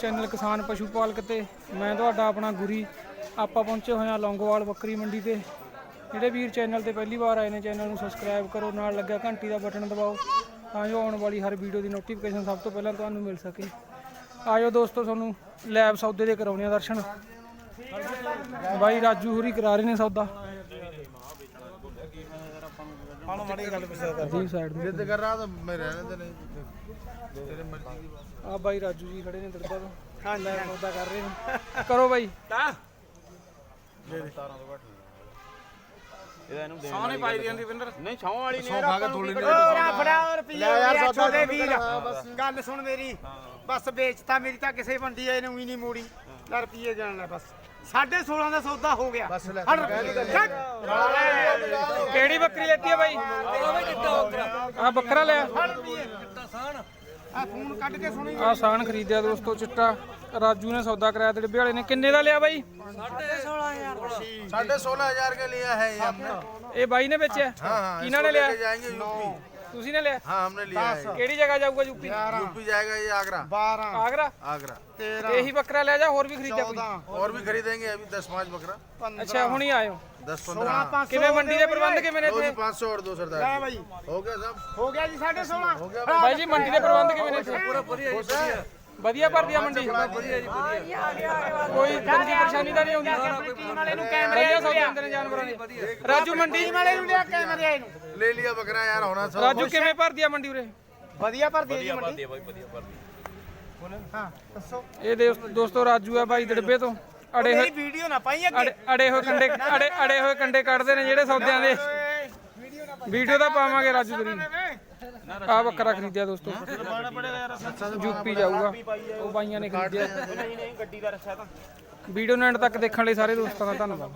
Channel ਕਿਸਾਨ ਪਸ਼ੂ ਪਾਲਕ ਤੇ ਮੈਂ ਤੁਹਾਡਾ ਆਪਣਾ ਗੁਰੀ। ਆਪਾਂ ਪਹੁੰਚੇ ਹੋਏ ਹਾਂ ਲੌਂਗੋਵਾਲ ਬੱਕਰੀ ਮੰਡੀ ਤੇ। ਜਿਹੜੇ ਵੀਰ ਚੈਨਲ ਤੇ ਪਹਿਲੀ ਵਾਰ ਆਏ ਨੇ ਚੈਨਲ ਨੂੰ ਸਬਸਕ੍ਰਾਈਬ ਕਰੋ, ਨਾਲ ਲੱਗਿਆ ਘੰਟੀ ਦਾ ਬਟਨ ਦਬਾਓ, ਤਾਂ ਜੋ ਆਉਣ ਵਾਲੀ ਹਰ ਵੀਡੀਓ ਦੀ ਨੋਟੀਫਿਕੇਸ਼ਨ ਸਭ ਤੋਂ ਪਹਿਲਾਂ ਤੁਹਾਨੂੰ ਮਿਲ ਸਕੇ। ਆਜੋ ਦੋਸਤੋ, ਤੁਹਾਨੂੰ ਲੈਬ ਸੌਦੇ ਦੇ ਕਰਾਉਣੇ ਆ ਦਰਸ਼ਨ। ਬਾਈ ਰਾਜੂ ਹੁਰੀ ਕਰਾ ਰਹੇ ਨੇ ਸੌਦਾ। ਹੁਣ ਮਾੜੀ ਗੱਲ ਪਿੱਛੇ ਕਰ। ਜੀ ਸਾਈਡ ਤੇ ਜਿੱਦ ਕਰ ਰਹਾ ਤਾਂ ਮੈਂ ਰਹਿਣ ਦੇ ਨਹੀਂ ਤੇਰੇ ਮਰਜ਼ੀ ਦੀ ਆ ਬਾਈ ਰਾਜੂ ਜੀ ਖੜੇ ਨੇ ਦਰਬਾਰ ਤੋਂ। ਹਾਂ ਲੈ ਸੌਦਾ ਕਰ ਰਹੇ ਨੇ ਕਰੋ ਬਾਈ। ਸਾਹਨੇ ਪਾਈ ਦੀ ਵਿੰਦਰ ਨਹੀਂ ਛਾਂ ਵਾਲੀ ਨਹੀਂ ਖਾ ਕੇ ਥੋੜੀ ਫੜਾ ਰੁਪਈਏ ਲੈ ਯਾਰ ਯਾਰ ਸੌਦਾ ਛੋਟੇ ਕਰ। ਵੀਰ। ਬਸ। ਗੱਲ ਸੁਣ ਮੇਰੀ। ਬਸ ਵੇਚਤਾ ਮੇਰੀ ਤਾਂ ਕਿਸੇ ਮੰਡੀ ਆਏ ਨੇ ਉਹੀ ਨਹੀਂ ਮੋੜੀ। ਲੈ ਰੁਪਈਏ ਜਾਣ ਲੈ ਬਸ। 16.5 ਦਾ ਸੌਦਾ ਹੋ ਗਿਆ ਬਸ ਲੈ ਹਟ ਚੱਕ। ਕਿਹੜੀ ਬੱਕਰੀ ਲੈਤੀ ਹੈ ਬਾਈ ਆ ਬੱਕਰਾ ਲਿਆ ਆ ਫੋਨ ਕੱਢ ਕੇ ਸੁਣੀ ਆ ਸਾਨ ਖਰੀਦਿਆ ਦੋਸਤੋ ਚਿੱਟਾ ਰਾਜੂ ਨੇ ਸੌਦਾ ਕਰਾਇਆ ਤੇ ਡੱਬੇ ਵਾਲੇ ਨੇ ਕਿੰਨੇ ਦਾ ਲਿਆ ਬਾਈ साढ़े सोलह हजार के लिया है ये हमने ਇਹ ਬਾਈ ਨੇ ਵੇਚਿਆ हाँ हाँ किन्हों ने इसको लिया? लेके जाएंगे यूपी ਤੁਸੀਂ ਨੇ ਲਿਆ हाँ हमने लिया है ਕਿਹੜੀ ਜਗ੍ਹਾ ਜਾਊਗਾ ਯੂਪੀ यूपी जाएगा ये आगरा 12 ਆਗਰਾ आगरा 13 ਇਹੀ ਬੱਕਰਾ ਲਿਆ ਜਾ ਹੋਰ ਵੀ ਖਰੀਦਿਆ ਕੋਈ 14 और भी खरीदेंगे अभी दस पाँच बकरा 15 ਅੱਛਾ ਹੁਣੀ ਆਇਓ दस 16 पंद्रह 500 ਕਿਵੇਂ ਮੰਡੀ ਦੇ ਪ੍ਰਬੰਧ ਕਿਵੇਂ ਨੇ दो ਇੱਥੇ भी पाँच सौ और दो ਲੈ सरदार ਬਾਈ हो गया सब ਹੋ ਗਿਆ ਜੀ 16.5 हो गया ਬਾਈ ਜੀ ਮੰਡੀ ਦੇ ਪ੍ਰਬੰਧ ਕਿਵੇਂ ਨੇ ਇੱਥੇ ਵਧੀਆ ਭਰਦੀ ਆ ਮੰਡੀ। ਕੋਈ ਤੰਗੀ ਪਰੇਸ਼ਾਨੀ ਤਾਂ ਨਹੀਂ ਆਉਂਦੀ। ਵਾਲੇ ਨੂੰ ਕੈਮਰੇ ਆਏ ਨੂੰ ਲਿਆ ਜਾਨਵਰਾਂ ਦੇ। ਰਾਜੂ ਮੰਡੀ। ਵਾਲੇ ਨੂੰ ਲਿਆ ਕੈਮਰੇ ਆਏ ਨੂੰ। ਲੈ ਲਿਆ ਬੱਕਰਾ ਯਾਰ ਹੋਣਾ ਸਭ ਰਾਜੂ ਕਿਵੇਂ ਭਰਦੀ ਆ ਮੰਡੀ ਉਰੇ? ਵਧੀਆ ਭਰਦੀ ਆ ਜੀ ਮੰਡੀ। ਵਧੀਆ ਭਰਦੀ ਵਧੀਆ ਭਰਦੀ। ਹਾਂ ਦੱਸੋ। ਇਹ ਦੋਸਤੋ ਰਾਜੂ ਆ ਬਾਈ ਡੜਬੇ ਤੋਂ। ਅੜੇ ਹੋਏ ਵੀਡੀਓ ਨਾ ਪਾਈ ਅੱਗੇ। ਅੜੇ ਹੋਏ ਕੰਡੇ ਅੜੇ ਅੜੇ ਹੋਏ ਕੰਡੇ ਕੱਢਦੇ ਨੇ ਜਿਹੜੇ ਸੌਦਿਆਂ ਦੇ। ਵੀਡੀਓ ਦਾ ਪਾਵਾਂਗੇ ਰਾਜੂ ਤੇਰੀ। ਆ ਬੱਕਰਾ ਖਰੀਦਿਆ ਦੋਸਤੋ। ਯੂਪੀ ਜਾਊਗਾ। ਉਹ ਬਾਈਆਂ ਨੇ ਖਰੀਦਿਆ। ਨਹੀਂ ਨਹੀਂ ਗੱਡੀ ਦਾ ਰੱਖਿਆ ਤਾਂ। ਵੀਡੀਓ ਨੂੰ ਐਂਡ ਤੱਕ ਦੇਖਣ ਲਈ ਸਾਰੇ ਦੋਸਤਾਂ ਦਾ ਧੰਨਵਾਦ।